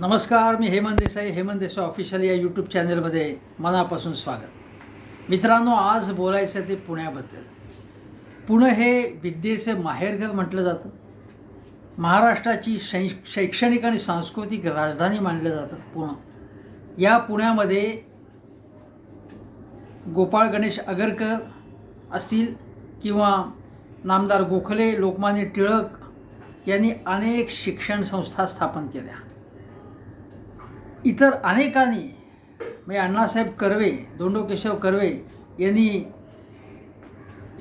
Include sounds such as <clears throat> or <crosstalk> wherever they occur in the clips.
नमस्कार मी हेमंत देसाई हेमंत देसाई ऑफिशियल या यूट्यूब चॅनलमध्ये मनापासून स्वागत. मित्रांनो आज बोलायचं ते पुण्याबद्दल. पुणे हे विद्येचं माहेरघर म्हटलं जातं. महाराष्ट्राची शै शैक्षणिक आणि सांस्कृतिक राजधानी मानलं जातं पुणे. या पुण्यामध्ये गोपाळ गणेश आगरकर असतील किंवा नामदार गोखले लोकमान्य टिळक यांनी अनेक शिक्षण संस्था स्थापन केल्या. इतर अनेकांनी म्हणजे अण्णासाहेब कर्वे दोंडो केशव कर्वे यांनी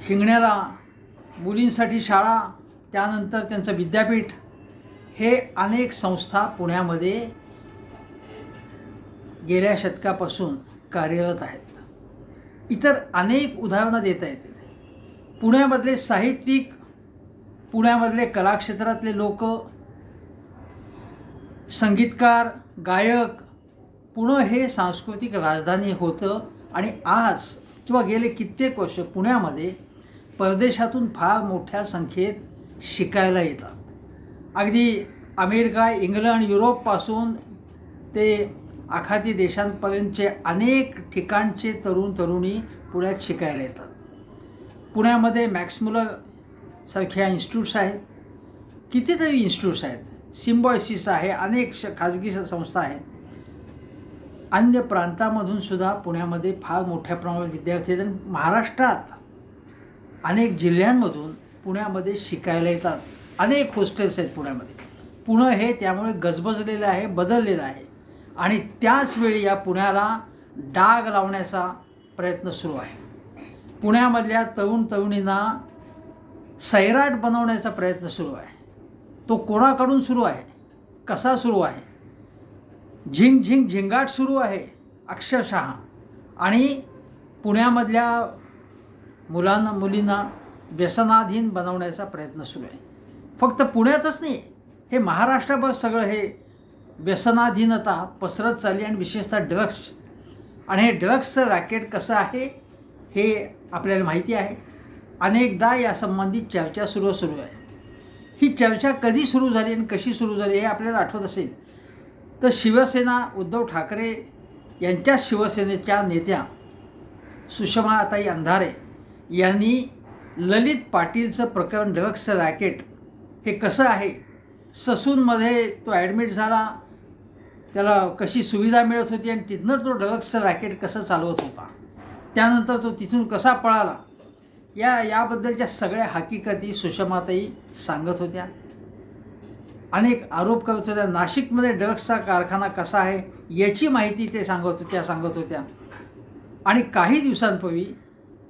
हिंगण्याला मुलींसाठी शाळा त्यानंतर त्यांचं विद्यापीठ हे अनेक संस्था पुण्यामध्ये गेल्या शतकापासून कार्यरत आहेत. इतर अनेक उदाहरणं देता येतील पुण्यामधले साहित्यिक पुण्यामधले कलाक्षेत्रातले लोक संगीतकार गायक पुणं हे सांस्कृतिक राजधानी होतं आणि आज किंवा गेले कित्येक वर्ष पुण्यामध्ये परदेशातून फार मोठ्या संख्येत शिकायला येतात. अगदी अमेरिका इंग्लंड युरोपपासून ते आखाती देशांपर्यंतचे अनेक ठिकाणचे तरुण तरुणी पुण्यात शिकायला येतात. पुण्यामध्ये मॅक्समुलर सारख्या इन्स्टिट्यूट्स आहेत. कितीतरी इन्स्टिट्यूट्स आहेत. सिम्बॉयसिस आहे अनेक श खाजगी संस्था आहेत. अन्य प्रांतामधून सुद्धा पुण्यामध्ये फार मोठ्या प्रमाणात विद्यार्थी आहेत. आणि महाराष्ट्रात अनेक जिल्ह्यांमधून पुण्यामध्ये शिकायला येतात. अनेक हॉस्टेल्स आहेत पुण्यामध्ये. पुणं हे त्यामुळे गजबजलेलं आहे बदललेलं आहे. आणि त्याचवेळी या पुण्याला डाग लावण्याचा प्रयत्न सुरू आहे. पुण्यामधल्या तरुण तरुणींना सैराट बनवण्याचा प्रयत्न सुरू आहे. तो कोणाकडून सुरू आहे? कसा सुरू आहे? झिंग झिंग झिंगाट सुरू आहे अक्षरशः. आणि पुण्यामधल्या मुलांना मुलींना व्यसनाधीन बनवण्याचा प्रयत्न सुरू आहे. फक्त पुण्यातच नाही हे महाराष्ट्रभर सगळं हे व्यसनाधीनता पसरत चालली आणि विशेषतः ड्रग्स. आणि हे ड्रग्सचं रॅकेट कसं आहे हे आपल्याला माहिती आहे. अनेकदा यासंबंधी चर्चा सुरू सुरू आहे. ही चर्चा कधी सुरू झाली आणि कशी सुरू झाली हे आपल्याला आठवत असेल तर शिवसेना उद्धव ठाकरे यांच्या शिवसेनेच्या नेत्या सुषमाताई अंधारे यांनी ललित पाटीलचं प्रकरण ड्रग्सचं रॅकेट हे कसं आहे? ससूनमध्ये तो ॲडमिट झाला त्याला कशी सुविधा मिळत होती आणि तिथनं तो ड्रग्सचं रॅकेट कसं चालवत होता? त्यानंतर तो तिथून कसा पळाला? या याबद्दलच्या सगळ्या हकीकती सुषमाताई सांगत होत्या. अनेक आरोप करत होत्या नाशिकमध्ये ड्रग्सचा कारखाना कसा आहे याची माहिती ते सांगत होत्या सांगत होत्या. आणि काही दिवसांपूर्वी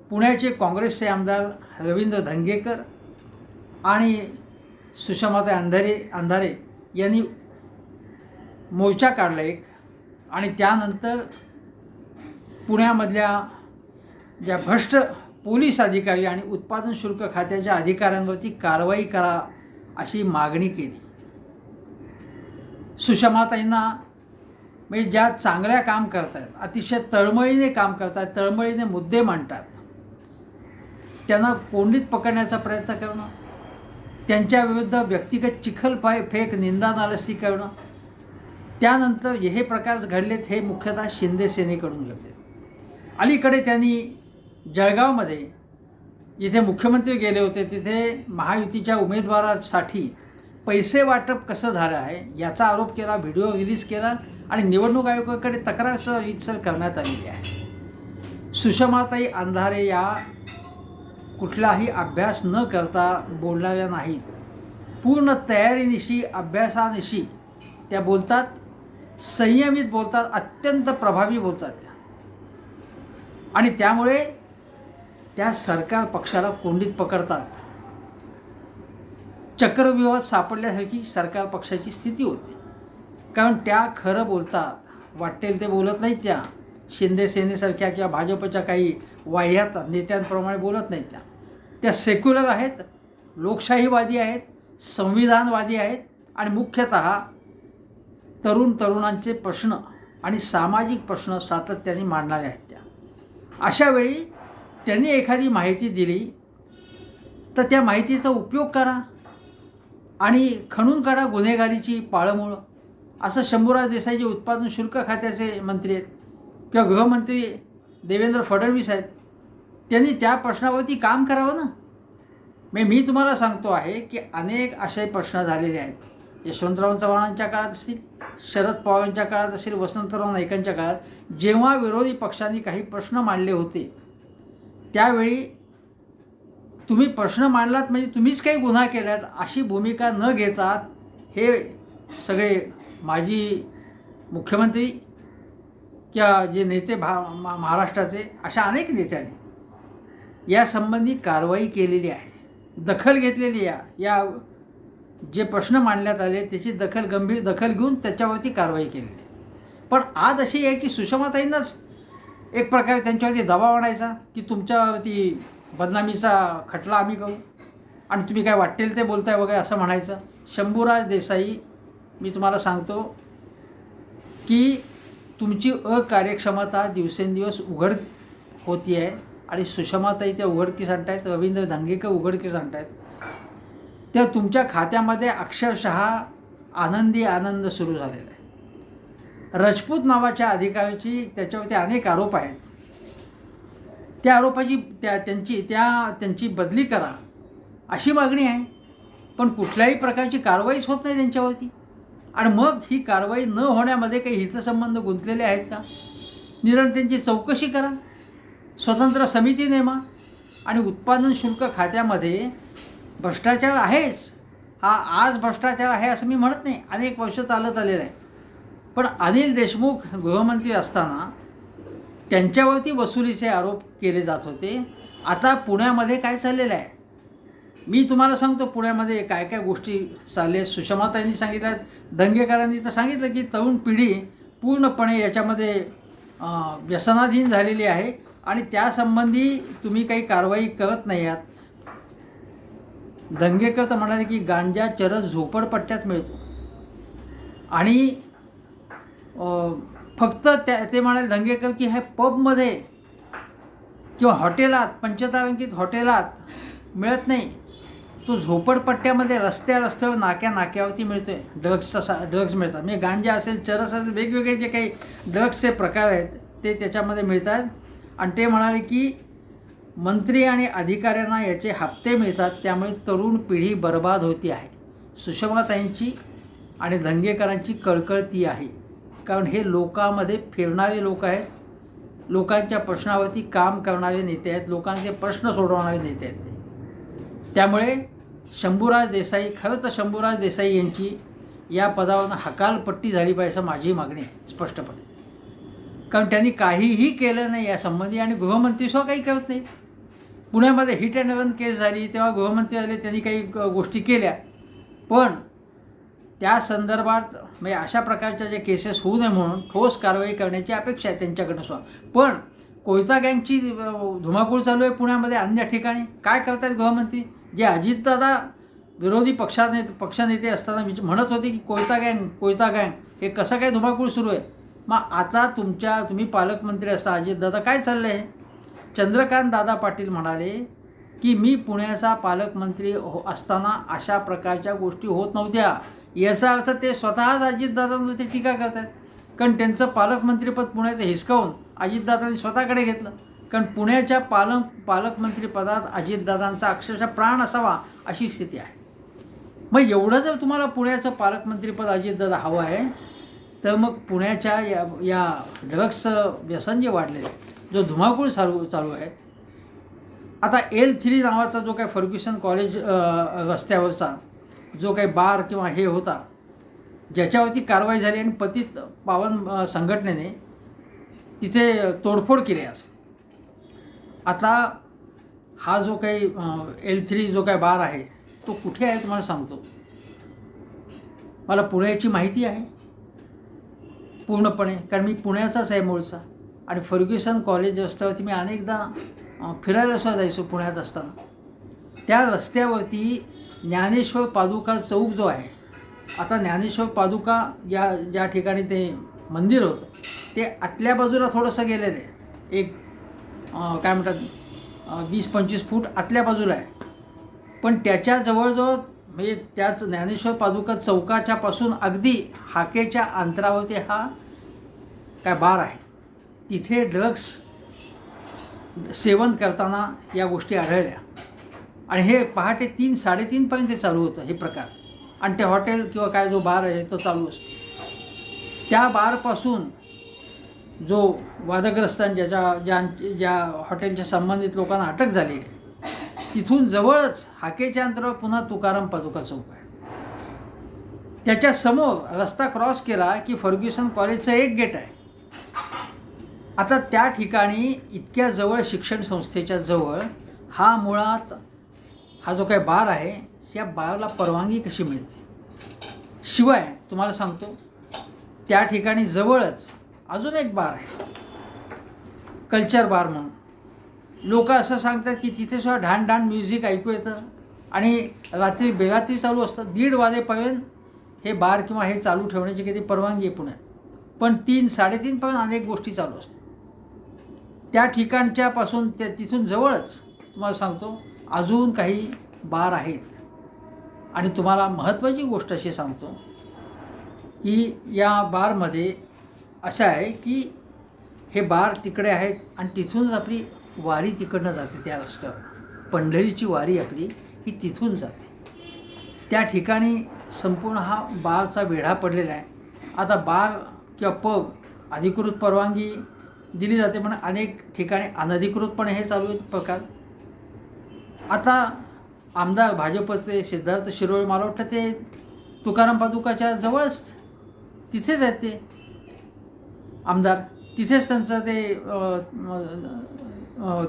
पुण्याचे काँग्रेसचे आमदार रवींद्र धंगेकर आणि सुषमाताई अंधारे अंधारे यांनी मोर्चा काढला एक आणि त्यानंतर पुण्यामधल्या ज्या भ्रष्ट पोलीस अधिकारी आणि उत्पादन शुल्क खात्याच्या अधिकाऱ्यांवरती कारवाई करा अशी मागणी केली. सुषमाताईंना म्हणजे ज्या चांगल्या काम करत आहेत अतिशय तळमळीने काम करत आहेत तळमळीने मुद्दे मांडतात त्यांना कोंडीत पकडण्याचा प्रयत्न करणं त्यांच्याविरुद्ध व्यक्तिगत चिखलपाय फेक निंदा नालस्ती करणं त्यानंतर हे प्रकार घडलेत हे मुख्यतः शिंदे सेनेकडून घडलेत. अलीकडे त्यांनी जळगावमध्ये जिथे मुख्यमंत्री गेले होते तिथे महायुतीच्या उमेदवारासाठी पैसे वाटप कसं झालं आहे याचा आरोप केला व्हिडिओ रिलीज केला आणि निवडणूक आयोगाकडे तक्रार सुद्धा रीतसर करण्यात आलेली आहे. सुषमाताई अंधारे या कुठलाही अभ्यास न करता बोलणाऱ्या नाहीत. पूर्ण तयारीनिशी अभ्यासानिशी त्या बोलतात संयमित बोलतात अत्यंत प्रभावी बोलतात त्या. आणि त्यामुळे त्या सरकार पक्षाला कोंडीत पकडतात. चक्रव्यूहात सापडल्यासारखी सरकार पक्षाची स्थिती होते. कारण त्या खरं बोलतात. वाटेल ते बोलत नाहीत त्या. शिंदे सेनेसारख्या किंवा भाजपच्या काही वाह्यात नेत्यांप्रमाणे बोलत नाहीत त्या. त्या सेक्युलर आहेत लोकशाहीवादी आहेत संविधानवादी आहेत आणि मुख्यतः तरुण तरुणांचे प्रश्न आणि सामाजिक प्रश्न सातत्याने मांडणाऱ्या आहेत त्या. अशावेळी त्यांनी एखादी माहिती दिली तर त्या माहितीचा उपयोग करा आणि खणून काढा गुन्हेगारीची पाळंमुळं. असं शंभूराज देसाई जे उत्पादन शुल्क खात्याचे मंत्री आहेत. किंवा गृहमंत्री देवेंद्र फडणवीस आहेत. त्यांनी त्या प्रश्नावरती काम करावं ना? मी मी तुम्हाला सांगतो आहे की अनेक असे प्रश्न झालेले आहेत. यशवंतराव चव्हाणांच्या काळात असतील शरद पवारांच्या काळात असेल वसंतराव नाईकांच्या काळात जेव्हा विरोधी पक्षांनी काही प्रश्न मांडले होते त्यावेळी तुम्ही प्रश्न मांडलात म्हणजे तुम्हीच काही गुन्हा केलात अशी भूमिका न घेता हे सगळे माजी मुख्यमंत्री किंवा जे नेते भा महाराष्ट्राचे अशा अनेक नेत्यांनी यासंबंधी कारवाई केलेली आहे दखल घेतलेली आहे या जे प्रश्न मांडण्यात आले त्याची दखल गंभीर दखल घेऊन त्याच्यावरती कारवाई केलेली पण आज अशी आहे की सुषमाताईंनाच एक प्रकारे त्यांच्यावरती दबाव आणायचा की तुमच्यावरती बदनामीचा खटला आम्ही करू. आणि तुम्ही काय वाटेल ते बोलताय वगैरे असं म्हणायचं. शंभूराज देसाई मी तुम्हाला सांगतो की तुमची अकार्यक्षमता दिवसेंदिवस उघड होती आहे आणि सुषमाताई त्या उघडकीस आणतायत रवींद्र धांगेकर उघडकीस आणतायत. त्या तुमच्या खात्यामध्ये अक्षरशः आनंदी आनंद सुरू झालेला आहे. रजपूत नावाच्या अधिकाऱ्याची त्याच्यावरती अनेक आरोप आहेत. त्या आरोपाची त्या त्यांची त्या त्यांची बदली करा अशी मागणी आहे. पण कुठल्याही प्रकारची कारवाईच होत नाही त्यांच्यावरती. आणि मग ही कारवाई न होण्यामध्ये काही हितसंबंध गुंतलेले आहेत का? निदान त्यांची चौकशी करा. स्वतंत्र समिती नेमा. आणि उत्पादन शुल्क खात्यामध्ये भ्रष्टाचार आहेच. हा आज भ्रष्टाचार आहे असं मी म्हणत नाही. अनेक वर्ष चालत आलेलं आहे. पण अनिल देशमुख गृहमंत्री असताना त्यांच्यावरती वसुलीचे आरोप केले जात होते. आता पुण्यामध्ये काय चाललेलं आहे? मी तुम्हाला सांगतो पुण्यामध्ये काय काय गोष्टी चालले सुषमाताईंनी सांगितल्या दंगेकरांनी तर सांगितलं की तरुण पिढी पूर्णपणे याच्यामध्ये व्यसनाधीन झालेली आहे आणि त्यासंबंधी तुम्ही काही कारवाई करत नाही आहात. दंगेकर तर म्हणाले की गांजा चरस झोपडपट्ट्यात मिळतो. आणि फक्त त्या ते म्हणाले दंगेकर की हे पबमध्ये किंवा हॉटेलात पंचतारांकित हॉटेलात मिळत नाही. तो झोपडपट्ट्यामध्ये रस्त्या रस्त्यावर नाक्या नाक्यावरती मिळतोय. ड्रग्सचा सा ड्रग्स मिळतात. म्हणजे गांजा असेल चरस असेल वेगवेगळे जे काही ड्रग्सचे प्रकार आहेत ते त्याच्यामध्ये मिळतात. आणि ते म्हणाले की मंत्री आणि अधिकाऱ्यांना याचे हप्ते मिळतात. त्यामुळे तरुण पिढी बर्बाद होती आहे. सुषमाताईंची आणि दंगेकरांची कळकळ ती आहे. कारण हे लोकांमध्ये फिरणारे लोक आहेत. लोकांच्या प्रश्नावरती काम करणारे नेते आहेत. लोकांचे प्रश्न सोडवणारे नेते आहेत त्यामुळे शंभूराज देसाई खरं तर शंभूराज देसाई यांची या पदावरून हकालपट्टी झाली पाहिजे असं माझी मागणी आहे स्पष्टपणे. कारण त्यांनी काहीही केलं नाही यासंबंधी आणि गृहमंत्री सुद्धा काही करत नाही. पुण्यामध्ये हिट अँड रन केस झाली तेव्हा गृहमंत्री झाले त्यांनी काही गोष्टी केल्या. पण त्या संदर्भात म्हणजे अशा प्रकारच्या जे केसेस होऊ नये म्हणून ठोस कारवाई करण्याची अपेक्षा आहे त्यांच्याकडनं सुद्धा. पण कोयता गँगची धुमाकूळ चालू आहे पुण्यामध्ये अन्य ठिकाणी. काय करतात गृहमंत्री? जे अजितदादा विरोधी पक्षाने पक्षनेते असताना विच- म्हणत होते की कोयता गँग कोयता गँग हे कसं काय धुमाकूळ सुरू आहे? मग आता तुमच्या तुम्ही पालकमंत्री असता अजितदादा काय चाललं आहे चंद्रकांत दादा पाटील म्हणाले की मी पुण्याचा पालकमंत्री हो असताना अशा प्रकारच्या गोष्टी होत नव्हत्या. याचा अर्थ ते स्वतःच अजितदादांवरती टीका करत आहेत कारण त्यांचं पालकमंत्रीपद पुण्याचं हिसकावून अजितदादांनी स्वतःकडे घेतलं. कारण पुण्याच्या पालक पालकमंत्रीपदात अजितदादांचा अक्षरशः प्राण असावा अशी स्थिती आहे. मग एवढं जर तुम्हाला पुण्याचं पालकमंत्रीपद अजितदादा हवं आहे तर मग पुण्याच्या या या ड्रग्सचं व्यसन जे वाढलेलं आहे जो धुमाकूळ चालू चालू आहे. आता एल थ्री नावाचा जो काही फर्ग्युसन कॉलेज रस्त्यावरचा जो काही बार किंवा हे होता ज्याच्यावरती कारवाई झाली आणि पतित पावन संघटनेने तिचे तोडफोड केली आज. आता हा जो काही एल थ्री जो काही बार आहे तो कुठे आहे तुम्हाला सांगतो? मला पुण्याची माहिती आहे. पूर्णपणे कारण मी पुण्याचाच आहे मूळचा. आणि फर्ग्युसन कॉलेज रस्त्यावरती मी अनेकदा फिरायला सुद्धा जायचो पुण्यात असताना. त्या रस्त्यावरती ज्ञानेश्वर पादुका चौक जो आहे आता ज्ञानेश्वर पादुका या ज्या ठिकाणी ते मंदिर होतं ते आतल्या बाजूला थोडंसं गेलेलं आहे. एक काय म्हणतात वीस पंचवीस फूट आतल्या बाजूला आहे. पण त्याच्या जवळजवळ म्हणजे त्याच ज्ञानेश्वर पादुका चौकाच्या पासून अगदी हाकेच्या अंतरावरती हा काय बार आहे. तिथे ड्रग्स सेवन करताना या गोष्टी आढळल्या. आणि हे पहाटे तीन साडेतीनपर्यंत ते चालू होतं हे प्रकार. आणि ते हॉटेल किंवा काय जो बार आहे तो चालू असतो. त्या बारपासून जो वादग्रस्त आणि ज्याच्या ज्या ज्या हॉटेलच्या संबंधित लोकांना अटक झाली आहे तिथून जवळच हाकेच्या अंतरावर पुन्हा तुकाराम पादुका चौक आहे. त्याच्यासमोर रस्ता क्रॉस केला की फर्ग्युसन कॉलेजचं एक गेट आहे. आता त्या ठिकाणी इतक्या जवळ शिक्षण संस्थेच्या जवळ हा मुळात हा जो काही बार आहे या बारला परवानगी कशी मिळते? शिवाय तुम्हाला सांगतो त्या ठिकाणी जवळच अजून एक बार आहे. कल्चर बार म्हणून. लोक असं सांगतात की तिथे सुद्धा ढान ढान म्युझिक ऐकू येतं आणि रात्री बेरात्री चालू असतं. दीड वाजेपर्यंत हे बार किंवा हे चालू ठेवण्याची कधी परवानगी आहे पुण्यात. पण तीन साडेतीनपर्यंत अनेक गोष्टी चालू असतात. त्या ठिकाणच्यापासून त्या तिथून जवळच तुम्हाला सांगतो अजून काही बार आहेत. आणि तुम्हाला महत्त्वाची गोष्ट अशी सांगतो की या बारमध्ये असं आहे की हे बार तिकडे आहेत आणि तिथूनच आपली वारी तिकडनं जाते त्या रस्त्यावर. पंढरीची वारी आपली ही तिथून जाते. त्या ठिकाणी संपूर्ण हा बारचा वेढा पडलेला आहे. आता बार किंवा पब अधिकृत परवानगी दिली जाते पण अनेक ठिकाणी अनधिकृतपणे हे चालू आहेत प्रकार. आता आमदार भाजपचे सिद्धार्थ शिरोळ मला वाटतं ते तुकाराम पादुकाच्या जवळच तिथेच आहेत ते. आमदार तिथेच त्यांचं ते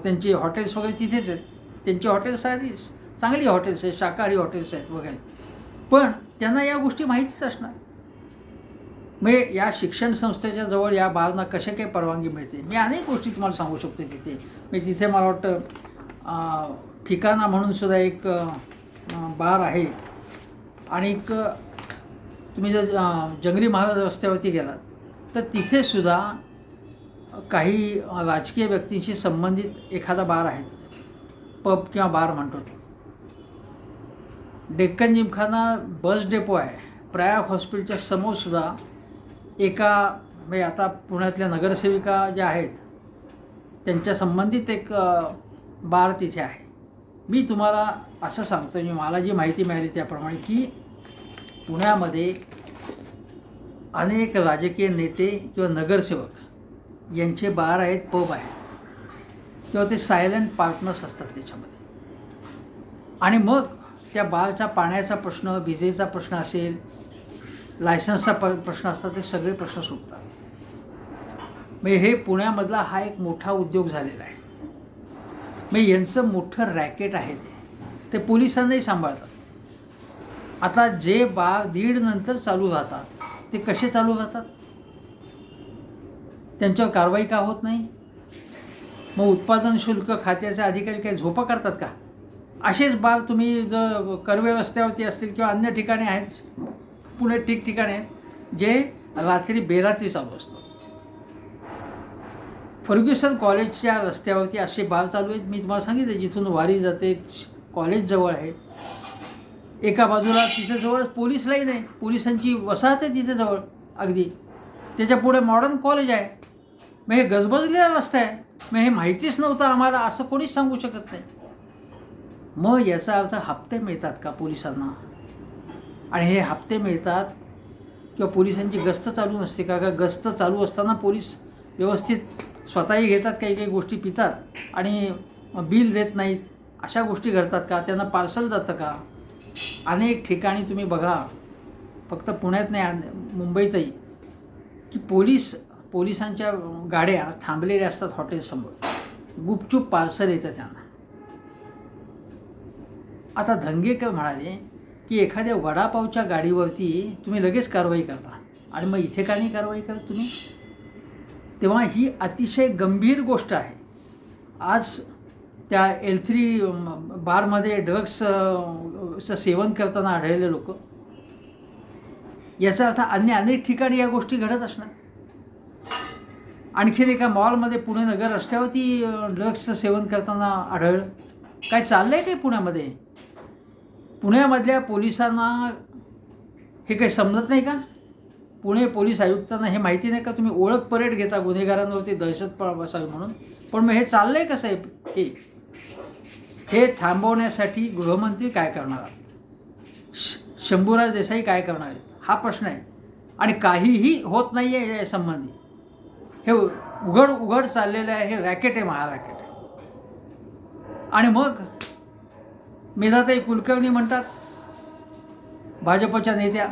त्यांची हॉटेल्स वगैरे तिथेच आहेत. त्यांची हॉटेल्स आहेत चांगली हॉटेल्स आहेत शाकाहारी हॉटेल्स आहेत वगैरे. पण त्यांना या गोष्टी माहितीच असणार. म्हणजे या शिक्षण संस्थेच्या जवळ या बाळांना कशा काही परवानगी मिळते? मी अनेक गोष्टी तुम्हाला सांगू शकतो तिथे. मी तिथे मला वाटतं ठिकाणा म्हणून सुद्धा एक बार आहे. आणि एक तुम्ही जर जंगली महाराज रस्त्यावरती गेलात तर तिथे सुद्धा काही राजकीय व्यक्तींशी संबंधित एखादा बार आहे. पब किंवा बार म्हणतो डेक्कन जिमखाना बस डेपो आहे. प्रयाग हॉस्पिटलच्या समोरसुद्धा एका म्हणजे आता पुण्यातल्या नगरसेविका ज्या आहेत त्यांच्या संबंधित एक बार तिथे आहे. मी तुम्हाला असं सांगतो मी मला जी माहिती मिळाली त्याप्रमाणे की पुण्यामध्ये अनेक राजकीय नेते किंवा नगरसेवक यांचे बार आहेत पब आहेत. किंवा ते सायलेंट पार्टनर्स असतात त्याच्यामध्ये. आणि मग त्या बारचा पाण्याचा प्रश्न विजेचा प्रश्न असेल लायसन्सचा प प्रश्न असतात ते सगळे प्रश्न सुटतात. म्हणजे हे पुण्यामधला हा एक मोठा उद्योग झालेला आहे. म्हणजे यांचं मोठं रॅकेट आहे ते. ते पोलिसांनाही सांभाळतात. आता जे बा दीड नंतर चालू राहतात ते कसे चालू राहतात त्यांच्यावर कारवाई का होत नाही? मग उत्पादन शुल्क खात्याचे अधिकारी काही झोपा करतात का? असेच बार तुम्ही जर करव्यवस्थेवरती असतील किंवा अन्य ठिकाणी आहेत पुणे ठिकठिकाणी आहेत जे रात्री बेरात्री चालू असतात. फर्ग्युसन कॉलेजच्या रस्त्यावरती असे बार चालू आहेत. मी तुम्हाला सांगितलं जिथून वारी जाते कॉलेज जवळ आहे. एका बाजूला तिथे जवळच पोलीस लाईन आहे. पोलिसांची वसाहत आहे तिथे जवळ अगदी. त्याच्या पुढे मॉडर्न कॉलेज आहे. मग हे गजबजलेला रस्ता आहे. मग हे माहितीच नव्हतं आम्हाला असं कोणीच सांगू शकत नाही. मग याचा अर्थ हप्ते मिळतात का पोलिसांना? आणि हे हप्ते मिळतात किंवा पोलिसांची गस्त चालू नसते का? का गस्त चालू असताना पोलीस व्यवस्थित स्वतःही घेतात काही काही गोष्टी पितात आणि बिल देत नाहीत अशा गोष्टी घडतात का? त्यांना पार्सल जातं का? अनेक ठिकाणी तुम्ही बघा फक्त पुण्यात नाही मुंबईतही की पोलीस पोलिसांच्या गाड्या थांबलेल्या असतात हॉटेलसमोर. गुपचूप पार्सल येतं त्यांना. आता धंगेकर म्हणाले की एखाद्या वडापावच्या गाडीवरती तुम्ही लगेच कारवाई करता आणि मग इथे का नाही कारवाई करत तुम्ही? तेव्हा ही अतिशय गंभीर गोष्ट आहे. आज त्या एल थ्री बारमध्ये ड्रग्सचं सेवन करताना आढळले लोक. याचा अर्थ अन्य अनेक ठिकाणी या गोष्टी घडत असणार. आणखीन एका मॉलमध्ये पुणे नगर रस्त्यावरती ड्रग्सचं सेवन करताना आढळलं. काय चाललं आहे काय पुण्यामध्ये? पुण्यामधल्या पोलिसांना हे काही समजत नाही का? पुणे पोलीस आयुक्तांना हे माहिती नाही का तुम्ही ओळख परेड घेता गुन्हेगारांवरती दहशत बसावी म्हणून? पण मग हे चाललंय का साहेब? हे हे थांबवण्यासाठी गृहमंत्री काय करणार आहेत? श- शंभूराज देसाई काय करणार आहेत? हा प्रश्न आहे. आणि काहीही होत नाही आहे या संबंधी. हे उघड उघड चाललेलं आहे हे रॅकेट आहे महा रॅकेट आहे. आणि मग मेधाताई कुलकर्णी म्हणतात भाजपच्या नेत्या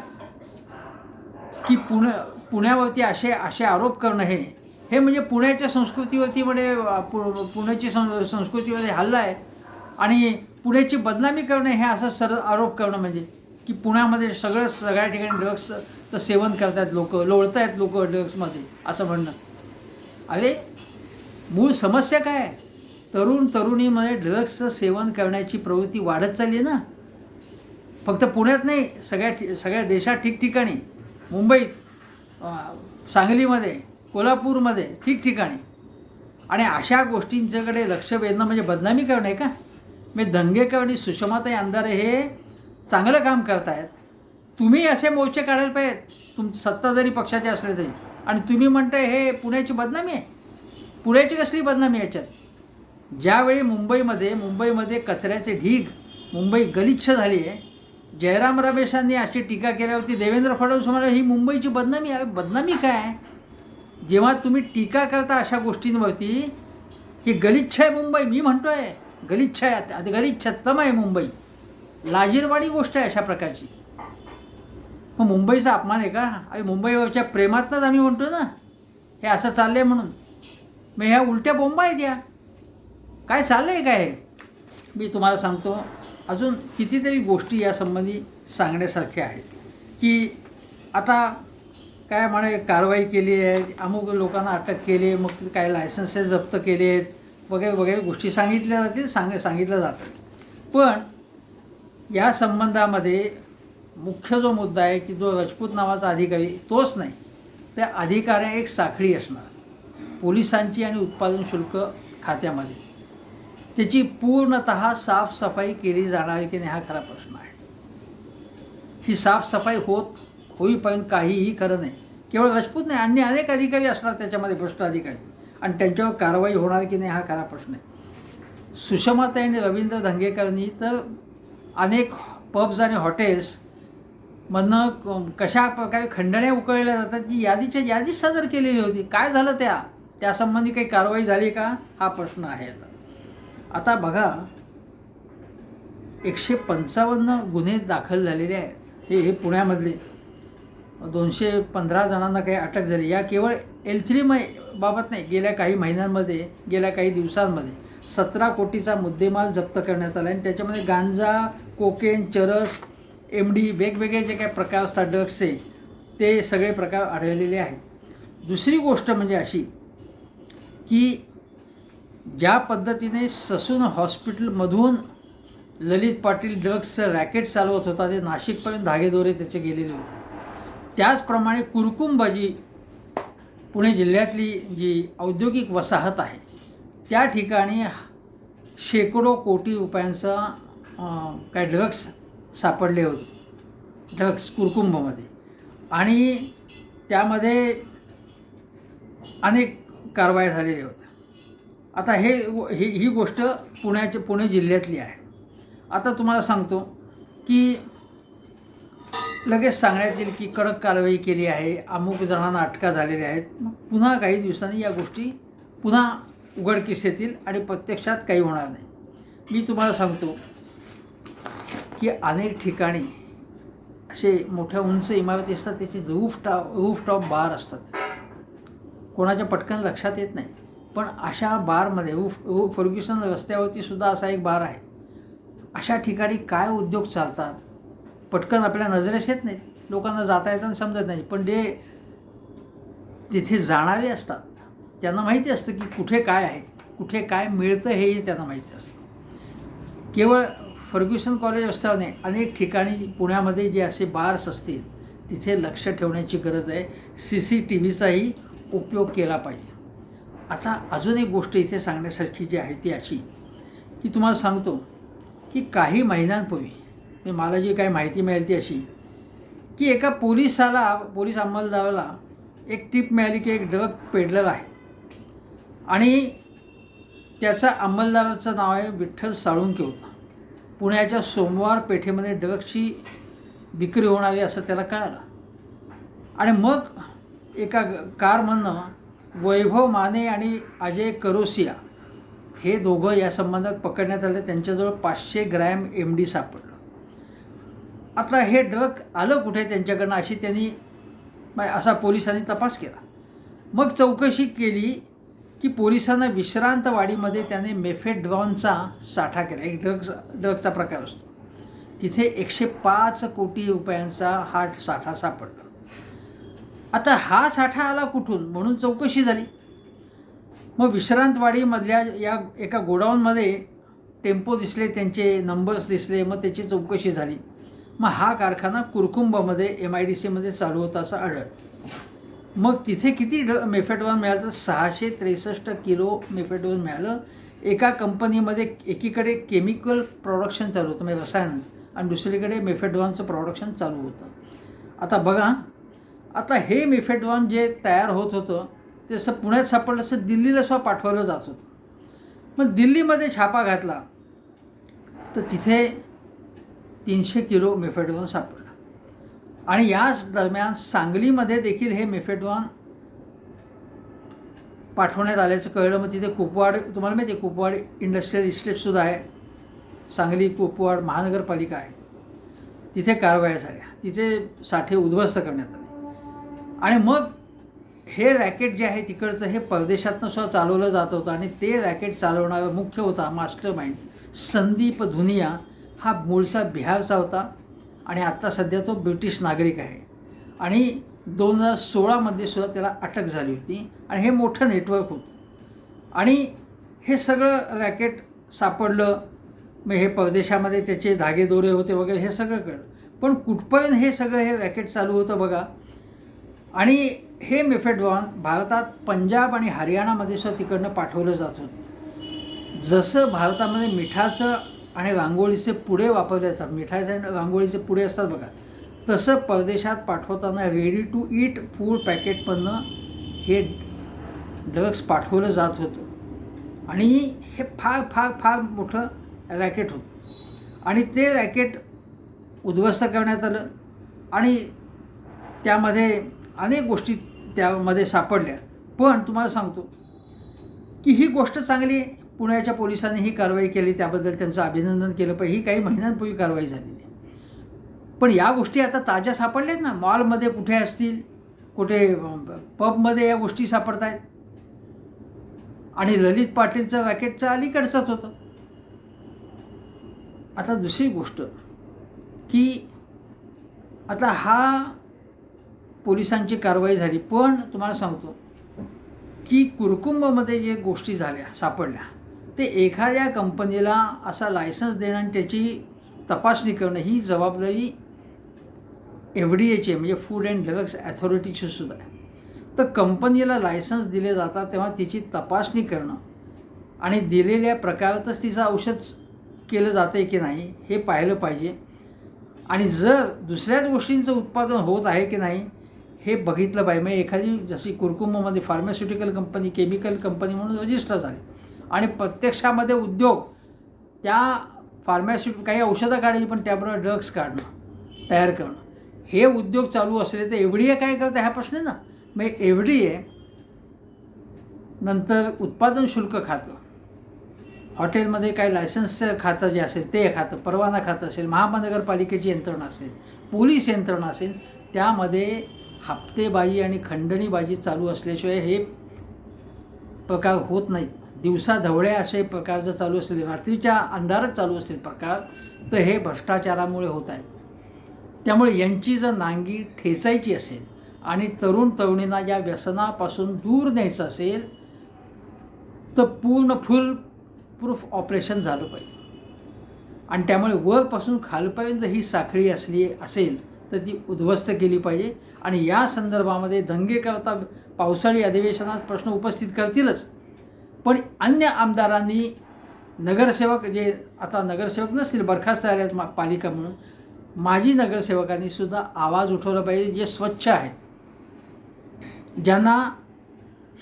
की पुणे पुण्यावरती असे असे आरोप करणं हे हे म्हणजे पुण्याच्या संस्कृतीवरती म्हणजे पु पुण्याची सं संस्कृतीमध्ये हल्ला आहे. आणि पुण्याची बदनामी करणं हे असं सरळ आरोप करणं म्हणजे की पुण्यामध्ये सगळं सगळ्या ठिकाणी ड्रग्सचं सेवन करतात लोक लोळत आहेत लोक ड्रग्समध्ये असं म्हणणं. अरे मूळ समस्या काय आहे? तरुण तरुणीमध्ये ड्रग्सचं सेवन करण्याची प्रवृत्ती वाढत चालली आहे ना? फक्त पुण्यात नाही सगळ्या ठि सगळ्या देशात ठिकठिकाणी. मुंबईत सांगलीमध्ये कोल्हापूरमध्ये ठिकठिकाणी. आणि अशा गोष्टींच्याकडे लक्ष वेधणं म्हणजे बदनामी करणं आहे का? मी दंगेकर आणि सुषमाताई अंधारे हे चांगलं काम करतायत. तुम्ही असे मोर्चे काढायला पाहिजेत. तुम सत्ता जरी पक्षाचे असले तरी. आणि तुम्ही म्हणताय हे पुण्याची बदनामी आहे. पुण्याची कसली बदनामी याच्यात? ज्यावेळी मुंबईमध्ये मुंबईमध्ये कचऱ्याचे ढीग मुंबई गलिच्छ झाली आहे जयराम रमेशांनी अशी टीका केल्यावरती देवेंद्र फडणवीस म्हणाले ही मुंबईची बदनामी आहे बदनामी काय जेव्हा तुम्ही टीका करता अशा गोष्टींवरती ही गलिच्छ आहे मुंबई मी म्हणतोय गलिच्छ आहे आता गलिच्छत्तम आहे मुंबई लाजीरवाणी गोष्ट आहे अशा प्रकारची. मग मुंबईचा अपमान आहे का? अरे मुंबईवरच्या प्रेमातनंच आम्ही म्हणतो ना हे असं चाललं आहे म्हणून. मग ह्या उलट्या बोंबा आहेत या. काय चाललं आहे काय हे? मी तुम्हाला सांगतो अजून कितीतरी गोष्टी यासंबंधी सांगण्यासारख्या आहेत. की आता काय म्हणे कारवाई केली आहे अमुक लोकांना अटक केली आहे मग काय लायसन्सेस जप्त केले आहेत वगैरे वगैरे गोष्टी सांगितल्या जातील सांग सांगितल्या जातात. पण या संबंधामध्ये मुख्य जो मुद्दा आहे की जो राजपूत नावाचा अधिकारी तोच नाही त्या अधिकाऱ्या एक साखळी असणार. पोलिसांची आणि उत्पादन शुल्क खात्यामध्ये. त्याची पूर्णत साफसफाई केली जाणार आहे की नाही हा खरा प्रश्न आहे. ही साफसफाई होत होईपर्यंत काहीही खरं नाही. केवळ राजपूत नाही अन्य अनेक अधिकारी असणार त्याच्यामध्ये भ्रष्ट अधिकारी. आणि त्यांच्यावर कारवाई होणार की नाही हा खरा प्रश्न आहे. सुषमाताई आणि रवींद्र धंगेकरांनी तर अनेक पब्स आणि हॉटेल्स मधनं कशा प्रकारे खंडण्या उकळल्या जातात की यादीच्या यादीच सादर केलेली होती. काय झालं त्या? त्यासंबंधी काही कारवाई झाली का? हा प्रश्न आहे आता. आता बघा एकशे पंचावन्न गुन्हे दाखल झालेले आहेत. हे हे पुण्यामधले. दोनशे पंधरा जणांना काही अटक झाली. या केवळ एल थ्री मै बाबत नाही गेल्या काही महिन्यांमध्ये गेल्या काही दिवसांमध्ये. सतरा कोटीचा मुद्देमाल जप्त करण्यात आला आणि त्याच्यामध्ये गांजा कोकेन चरस एम डी वेगवेगळे जे काही प्रकार असतात ड्रग्सचे ते सगळे प्रकार आढळलेले आहेत. दुसरी गोष्ट म्हणजे अशी की ज्या पद्धतीने ससून हॉस्पिटलमधून ललित पाटील ड्रग्सचं रॅकेट चालवत होता ते नाशिकपर्यंत धागेदोरे त्याचे गेलेले होते. त्याचप्रमाणे कुरकुंबाजी पुणे जिल्ह्यातली जी औद्योगिक वसाहत आहे त्या ठिकाणी शेकडो कोटी रुपयांचा काय ड्रग्स सापडले होते. ड्रग्स कुरकुंभमध्ये. आणि त्यामध्ये अनेक कारवाया झालेल्या होत्या आता हे ही ही गोष्ट पुण्याचे पुणे जिल्ह्यातली आहे. आता तुम्हाला सांगतो की लगेच सांगण्यात येईल की कडक कारवाई केली आहे अमुक जणांना अटका झालेल्या आहेत. मग पुन्हा काही दिवसांनी या गोष्टी पुन्हा उघडकीस येतील आणि प्रत्यक्षात काही होणार नाही. मी तुम्हाला सांगतो की अनेक ठिकाणी असे मोठ्या उंच इमारती असतात त्याचे roof top roof top bar असतात. कोणाच्या पटकन लक्षात येत नाही. पण अशा बारमध्ये रूफ रूफ फर्ग्युसन रस्त्यावरती सुद्धा असा एक बार आहे. अशा ठिकाणी काय उद्योग चालतात? पटकन आपल्या नजरेस येत नाहीत. लोकांना जाता येताना समजत नाही. पण जे तिथे जाणारे असतात त्यांना माहिती असतं की कुठे काय आहे कुठे काय मिळतं हेही त्यांना माहिती असतं. केवळ फर्ग्युसन कॉलेज असल्यावर नाही अनेक ठिकाणी पुण्यामध्ये जे असे बार्स असतील तिथे लक्ष ठेवण्याची गरज आहे. सी सी टी व्हीचाही उपयोग केला पाहिजे. आता अजून एक गोष्ट इथे सांगण्यासारखी जी आहे ती अशी की तुम्हाला सांगतो की काही महिन्यांपूर्वी मी मला जी काही माहिती मिळाली ती अशी की एका पोलिसाला पोलीस अंमलदाराला एक टीप मिळाली की एक ड्रग पेडलेला आहे. आणि त्याचा अंमलदाराचं नाव आहे विठ्ठल साळुंके होता. पुण्याच्या सोमवार पेठेमध्ये ड्रग्सची विक्री होणारी असं त्याला कळालं. आणि मग एका ग- कारमधनं वैभव माने आणि अजय करोसिया हे दोघं या संबंधात पकडण्यात आले. त्यांच्याजवळ पाचशे ग्रॅम एम डी सापडलं. आता हे ड्रग आलं कुठे त्यांच्याकडनं अशी त्यांनी असा पोलिसांनी तपास केला. मग चौकशी केली की पोलिसांना विश्रांतवाडीमध्ये त्याने मेफेड्रॉनचा साठा केला. एक ड्रग्स ड्रगचा प्रकार असतो. तिथे एकशे पाच कोटी रुपयांचा हा साठा सापडला. आता हा साठा आला कुठून? म्हणून चौकशी झाली. मग विश्रांतवाडीमधल्या या एका गोडाऊनमध्ये टेम्पो दिसले त्यांचे नंबर्स दिसले मग त्याची चौकशी झाली. मग हा कारखाना कुरकुंबामध्ये एम आय डी सीमध्ये चालू होता असं आढळ. मग तिथे किती ड मेफेडॉन मिळालं तर सहाशे त्रेसष्ट किलो मेफेडॉन मिळालं. एका कंपनीमध्ये एकीकडे केमिकल प्रोडक्शन चालू होतं म्हणजे रसायन आणि दुसरीकडे मेफेडॉनचं प्रोडक्शन चालू होतं. आता बघा आता हे मेफेडॉन जे तयार होत होतं ते असं पुण्यात सापडलं असं दिल्लीला सुद्धा पाठवलं जात होतं. मग दिल्लीमध्ये छापा घातला तर तिथे तीनशे किलो मेफेडॉन सापडलं. आणि याच दरम्यान सांगलीमध्ये देखील हे मेफेडॉन पाठवण्यात आल्याचं कळलं. मग तिथे कुपवाड तुम्हाला माहिती आहे कुपवाड इंडस्ट्रियल इस्टेटसुद्धा आहे. सांगली कुपवाड महानगरपालिका आहे. तिथे कारवाया झाल्या. तिथे साठे उद्ध्वस्त करण्यात आले. आणि मग हे रॅकेट जे आहे तिकडचं हे परदेशातनं सुद्धा चालवलं जात होतं आणि ते रॅकेट चालवणारा मुख्य होता मास्टर माइंड संदीप धुनिया. हा मूळचा बिहारचा होता आणि आत्ता सध्या तो ब्रिटिश नागरिक आहे. आणि दोन हजार सोळामध्ये सुद्धा त्याला अटक झाली होती आणि हे मोठं नेटवर्क होतं. आणि हे सगळं रॅकेट सापडलं मग हे परदेशामध्ये त्याचे धागेदोरे होते वगैरे हे सगळं कळलं. पण कुठपर्यंत हे सगळं हे रॅकेट चालू होतं बघा आणि हे मेफेडॉन भारतात पंजाब आणि हरियाणामध्ये सुद्धा तिकडनं पाठवलं जात होतं. जसं भारतामध्ये मिठाचं आणि रांगोळीचे पुढे वापरले जातात मिठाचे आणि रांगोळीचे पुढे असतात बघा तसं परदेशात पाठवताना रेडी टू ईट फूड पॅकेटमधनं हे ड्रग्स पाठवलं जात होतं. आणि हे फार फार फार मोठं रॅकेट होतं. आणि ते रॅकेट उद्ध्वस्त करण्यात आलं. आणि त्यामध्ये अनेक गोष्टी त्यामध्ये सापडल्या. पण तुम्हाला सांगतो की ही गोष्ट चांगली आहे पुण्याच्या पोलिसांनी ही कारवाई केली त्याबद्दल त्यांचं अभिनंदन केलं पाहिजे ही काही महिन्यांपूर्वी कारवाई झालेली आहे पण या गोष्टी आता ताज्या सापडल्यात ना. मॉलमध्ये कुठे असतील कुठे पबमध्ये या गोष्टी सापडत आहेत आणि ललित पाटीलचं रॅकेटचं अलीकडचंच होतं. आता दुसरी गोष्ट की आता हा पोलिसांची कारवाई झाली. पण तुम्हाला सांगतो की कुरकुंबमध्ये जे गोष्टी झाल्या सापडल्या ते एखाद्या कंपनीला असा लायसन्स देणं आणि त्याची तपासणी करणं ही जबाबदारी एफ डी एची म्हणजे फूड अँड ड्रग्स ॲथॉरिटीची सुद्धा आहे. तर कंपनीला लायसन्स दिले जातात तेव्हा तिची तपासणी करणं आणि दिलेल्या प्रकारातच तिचं औषध केलं जातं आहे की नाही हे पाहिलं पाहिजे. आणि जर दुसऱ्याच गोष्टींचं उत्पादन होत आहे की नाही हे बघितलं पाहिजे म्हणजे एखादी जशी कुरकुममध्ये फार्मास्युटिकल कंपनी केमिकल कंपनी म्हणून रजिस्टर झाली. आणि प्रत्यक्षामध्ये उद्योग त्या फार्मास्युट काही औषधं काढायची पण त्याबरोबर ड्रग्स काढणं तयार करणं. हे उद्योग चालू असले तर एफ डी ए काय करतं हा प्रश्न आहे ना? मग एफ डी ए नंतर उत्पादन शुल्क खातं. हॉटेलमध्ये काही लायसन्सचं खातं जे असेल ते खातं परवाना खातं असेल महानगरपालिकेची यंत्रणा असेल पोलीस यंत्रणा असेल त्यामध्ये हप्तेबाजी आणि खंडणीबाजी चालू असल्याशिवाय हे प्रकार होत नाहीत. दिवसा ढवळ्या असे प्रकार जर चालू असतील रात्रीच्या अंधारात चालू असतील प्रकार तर हे भ्रष्टाचारामुळे होत आहेत त्यामुळे यांची जर नांगी ठेचायची असेल आणि तरुण तरुणींना या व्यसनापासून दूर न्यायचं असेल तर पूर्ण फुल प्रूफ ऑपरेशन झालं पाहिजे. आणि त्यामुळे वरपासून खालपर्यंत ही साखळी असली असेल तर ती उद्ध्वस्त केली पाहिजे. आणि या संदर्भामध्ये दंगेकरता पावसाळी अधिवेशनात प्रश्न उपस्थित करतीलच. पण अन्य आमदारांनी नगरसेवक जे आता नगरसेवक नसतील बरखास्त झाले आहेत मा पालिका म्हणून माजी नगरसेवकांनी सुद्धा आवाज उठवला पाहिजे जे स्वच्छ आहेत. ज्यांना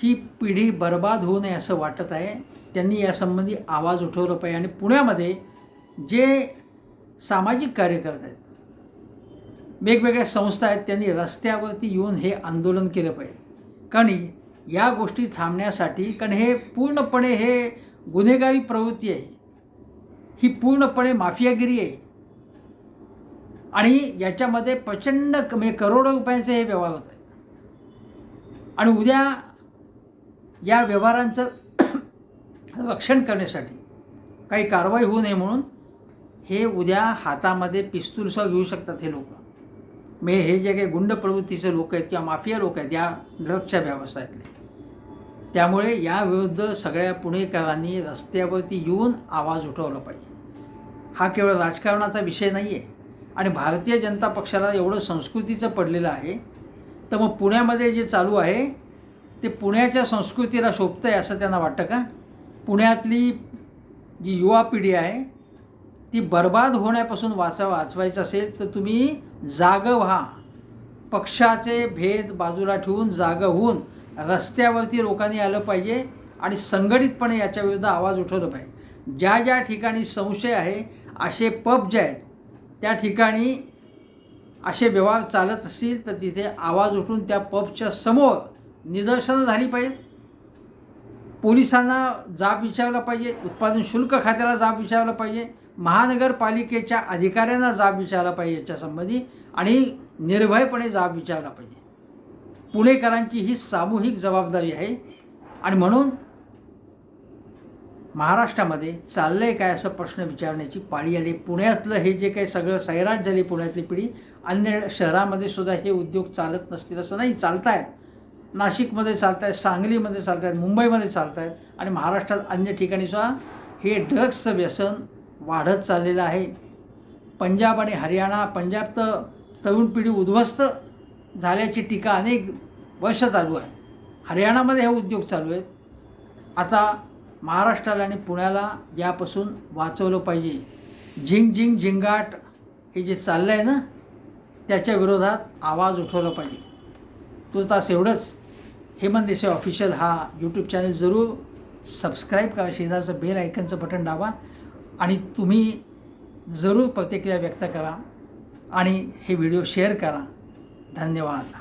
ही पिढी बर्बाद होऊ नये असं वाटत आहे त्यांनी यासंबंधी आवाज उठवला पाहिजे. आणि पुण्यामध्ये जे सामाजिक कार्यकर्ते आहेत वेगवेगळ्या संस्था आहेत त्यांनी रस्त्यावरती येऊन हे आंदोलन केलं पाहिजे. कारण या गोष्टी थांबण्यासाठी कारण हे पूर्णपणे हे गुन्हेगारी प्रवृत्ती आहे. ही पूर्णपणे माफियागिरी आहे. आणि याच्यामध्ये प्रचंड म्हणजे करोडो रुपयांचे हे व्यवहार होत आहेत. आणि उद्या या व्यवहारांचं <clears throat> रक्षण करण्यासाठी काही कारवाई होऊ नये म्हणून हे उद्या हातामध्ये पिस्तूलसह घेऊ शकतात हे लोक. मे हे जे काही गुंड प्रवृत्तीचे लोक आहेत किंवा माफिया लोक आहेत या ड्रगच्या व्यवसायातले त्यामुळे याविरुद्ध सगळ्या पुणेकरांनी रस्त्यावरती येऊन आवाज उठवला पाहिजे. हा केवळ राजकारणाचा विषय नाही आहे आणि भारतीय जनता पक्षाला एवढं संस्कृतीचं पडलेलं आहे तर मग पुण्यामध्ये जे चालू आहे ते पुण्याच्या संस्कृतीला शोभतं आहे असं त्यांना वाटतं का? पुण्यातली जी युवा पिढी आहे ती बर्बाद होण्यापासून वाचा वाचवायचं असेल तर तुम्ही जागं व्हा. पक्षाचे भेद बाजूला ठेवून जागं होऊन रस्त्यावरती लोकांनी आलं पाहिजे आणि संघटितपणे याच्या विरुद्ध आवाज उठवलं पाहिजे. ज्या ज्या ठिकाणी संशय आहे असे पब जे आहेत त्या ठिकाणी असे व्यवहार चालत असतील तर तिथे आवाज उठून त्या पबच्या समोर निदर्शनं झाली पाहिजेत. पोलिसांना जाब विचारला पाहिजे उत्पादन शुल्क खात्याला जाब विचारला पाहिजे महानगरपालिकेच्या अधिकाऱ्यांना जाब विचारला पाहिजे याच्यासंबंधी आणि निर्भयपणे जाब विचारला पाहिजे. पुणेकरांची ही सामूहिक जबाबदारी आहे. आणि म्हणून महाराष्ट्रामध्ये चाललं आहे काय असं प्रश्न विचारण्याची पाळी आली. पुण्यातलं हे जे काही सगळं सैराट झाली पुण्यातली पिढी अन्य शहरामध्ये सुद्धा हे उद्योग चालत नसतील असं नाही चालत आहेत नाशिकमध्ये चालत आहेत सांगलीमध्ये चालत आहेत मुंबईमध्ये चालत आहेत आणि महाराष्ट्रात अन्य ठिकाणी सुद्धा हे ड्रग्सचं व्यसन वाढत चाललेलं आहे. पंजाब आणि हरियाणा पंजाब तर तरुण पिढी उद्ध्वस्त झाल्याची टीका अनेक वर्ष चालू आहे. हरियाणामध्ये हे उद्योग चालू आहेत. आता महाराष्ट्राला आणि पुण्याला यापासून वाचवलं पाहिजे. झिंग झिंग झिंगाट हे जे चाललं आहे ना त्याच्या विरोधात आवाज उठवला पाहिजे. तो तास एवढंच. हेमंत देसाई ऑफिशियल हा यूट्यूब चॅनल जरूर सबस्क्राईब करा. शेजारचं बेल आयकनचं बटन दाबा. आणि तुम्ही जरूर प्रतिक्रिया व्यक्त करा आणि हे व्हिडिओ शेअर करा. धन्यवाद.